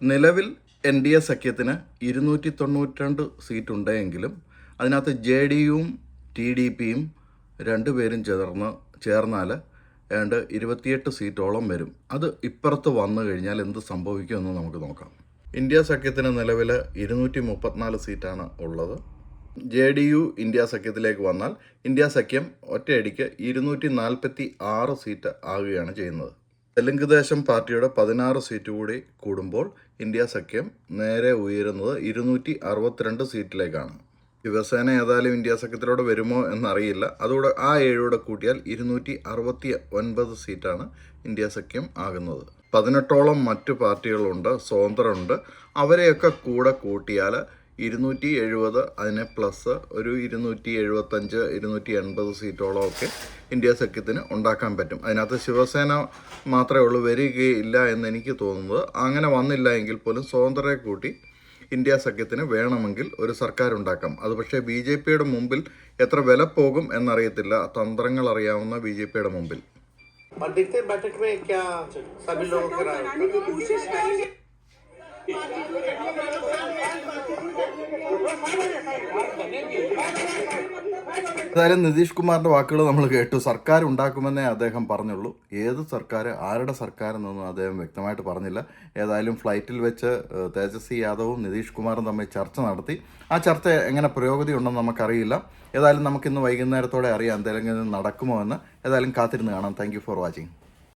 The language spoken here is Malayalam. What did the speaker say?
നിലവിൽ എൻ ഡി എ സഖ്യത്തിന് ഇരുന്നൂറ്റി തൊണ്ണൂറ്റിരണ്ട് സീറ്റ് ഉണ്ടെങ്കിലും അതിനകത്ത് ജെ ഡി യുവും ടി ഡി പിയും രണ്ടുപേരും ചേർന്ന് ചേർന്നാൽ ഏതാണ്ട് ഇരുപത്തിയെട്ട് സീറ്റോളം വരും. അത് ഇപ്പുറത്ത് വന്നു കഴിഞ്ഞാൽ എന്ത് സംഭവിക്കുമെന്ന് നമുക്ക് നോക്കാം. ഇന്ത്യ സഖ്യത്തിന് നിലവിൽ ഇരുന്നൂറ്റി മുപ്പത്തിനാല് സീറ്റാണ് ഉള്ളത്. ജെ ഡി യു ഇന്ത്യ സഖ്യത്തിലേക്ക് വന്നാൽ ഇന്ത്യ സഖ്യം ഒറ്റയടിക്ക് ഇരുന്നൂറ്റി നാൽപ്പത്തി ആറ് സീറ്റ് ആകുകയാണ് ചെയ്യുന്നത്. തെലുങ്ക് ദേശം പാർട്ടിയുടെ പതിനാറ് സീറ്റ് കൂടി കൂടുമ്പോൾ ഇന്ത്യ സഖ്യം നേരെ ഉയരുന്നത് ഇരുന്നൂറ്റി അറുപത്തിരണ്ട് സീറ്റിലേക്കാണ്. ശിവസേന ഏതായാലും ഇന്ത്യ സഖ്യത്തിലൂടെ വരുമോ എന്നറിയില്ല. അതുകൂടെ ആ ഏഴൂടെ കൂട്ടിയാൽ ഇരുന്നൂറ്റി അറുപത്തി ഒൻപത് സീറ്റാണ് ഇന്ത്യ സഖ്യം ആകുന്നത്. പതിനെട്ടോളം മറ്റു പാർട്ടികളുണ്ട് സ്വതന്ത്രമുണ്ട് അവരെയൊക്കെ കൂടെ കൂട്ടിയാൽ ഇരുന്നൂറ്റി എഴുപത് അതിനെ പ്ലസ് ഒരു ഇരുന്നൂറ്റി എഴുപത്തഞ്ച് ഇരുന്നൂറ്റി എൺപത് സീറ്റോളം ഒക്കെ ഇന്ത്യ സഖ്യത്തിന് ഉണ്ടാക്കാൻ പറ്റും അതിനകത്ത് ശിവസേന മാത്രമേ ഉള്ളൂ വരികയില്ല എന്ന് എനിക്ക് തോന്നുന്നത് അങ്ങനെ വന്നില്ല എങ്കിൽ പോലും സ്വതന്ത്രരെ കൂട്ടി ഇന്ത്യ സഖ്യത്തിന് വേണമെങ്കിൽ ഒരു സർക്കാർ ഉണ്ടാക്കാം അത് പക്ഷേ ബി ജെ പിയുടെ മുമ്പിൽ എത്ര വില പോകും എന്നറിയത്തില്ല തന്ത്രങ്ങൾ അറിയാവുന്ന ബി ജെ പിയുടെ മുമ്പിൽ और देखते हैं बैठक में क्या सभी लोगों എന്തായാലും നിതീഷ് കുമാറിന്റെ വാക്കുകൾ നമ്മൾ കേട്ടു. സർക്കാർ ഉണ്ടാക്കുമെന്നേ അദ്ദേഹം പറഞ്ഞുള്ളൂ. ഏത് സർക്കാർ ആരുടെ സർക്കാർ എന്നൊന്നും അദ്ദേഹം വ്യക്തമായിട്ട് പറഞ്ഞില്ല. ഏതായാലും ഫ്ലൈറ്റിൽ വെച്ച് തേജസ്വി യാദവും നിതീഷ് കുമാറും തമ്മിൽ ചർച്ച നടത്തി. ആ ചർച്ച എങ്ങനെ പുരോഗതി ഉണ്ടെന്ന് നമുക്കറിയില്ല. ഏതായാലും നമുക്കിന്ന് വൈകുന്നേരത്തോടെ അറിയാം എന്തെങ്കിലും നടക്കുമോ എന്ന്. ഏതായാലും കാത്തിരുന്ന് കാണാം. Thank for watching